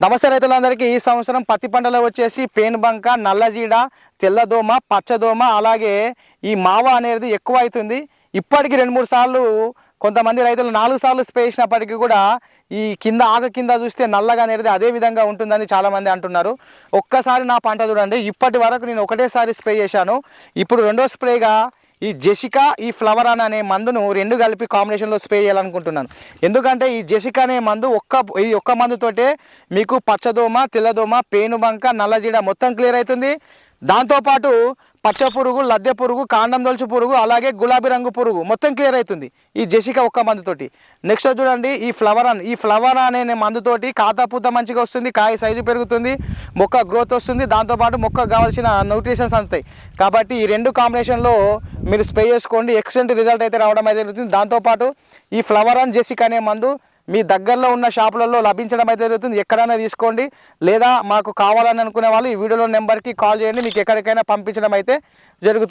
నమస్తే రైతులందరికీ. ఈ సంవత్సరం పత్తి పంటలో వచ్చేసి పేనుబంక నల్లజీడ తెల్లదోమ పచ్చదోమ అలాగే ఈ మావ అనేది ఎక్కువ అవుతుంది ఇప్పటికి రెండు మూడు సార్లు కొంతమంది రైతులు నాలుగు సార్లు స్ప్రే చేసినప్పటికీ కూడా ఈ కింద ఆగ కింద చూస్తే నల్లగా అనేది అదే విధంగా ఉంటుందని చాలామంది అంటున్నారు. ఒక్కసారి నా పంట చూడండి. ఇప్పటి వరకు నేను ఒకటేసారి స్ప్రే చేశాను. ఇప్పుడు రెండో స్ప్రేగా ఈ జెసికా ఈ ఫ్లవరాన్ అనే మందును రెండు కలిపి కాంబినేషన్లో స్ప్రే చేయాలనుకుంటున్నాను. ఎందుకంటే ఈ జెసికా అనే మందు ఒక్క ఈ ఒక్క మందుతోటే మీకు పచ్చదోమ తెల్లదోమ పేనుబంక నల్లజీడ మొత్తం క్లియర్ అవుతుంది. దాంతోపాటు పచ్చ పురుగు లద్దె పురుగు కాండం దొలుచు పురుగు అలాగే గులాబీ రంగు పురుగు మొత్తం క్లియర్ అవుతుంది ఈ జెసికా ఒక్క మందుతోటి. నెక్స్ట్ చూడండి ఈ ఫ్లవరాన్ ఈ ఫ్లవర్ అనే మందుతోటి కాతాపూత మంచిగా వస్తుంది కాయ సైజు పెరుగుతుంది మొక్క గ్రోత్ వస్తుంది దాంతోపాటు మొక్కకు కావాల్సిన న్యూట్రిషన్స్ అందుతాయి. కాబట్టి ఈ రెండు కాంబినేషన్లో మీరు స్ప్రే చేసుకోండి ఎక్సలెంట్ రిజల్ట్ అయితే రావడం అయితే జరుగుతుంది. దాంతోపాటు ఈ ఫ్లవరాన్ జెసిక్ అనే మందు మీ దగ్గరలో ఉన్న షాపులలో లభించడం అయితే జరుగుతుంది. ఎక్కడైనా తీసుకోండి. లేదా మాకు కావాలని అనుకునే వాళ్ళు ఈ వీడియోలో నెంబర్కి కాల్ చేయండి. మీకు ఎక్కడికైనా పంపించడం అయితే జరుగుతుంది.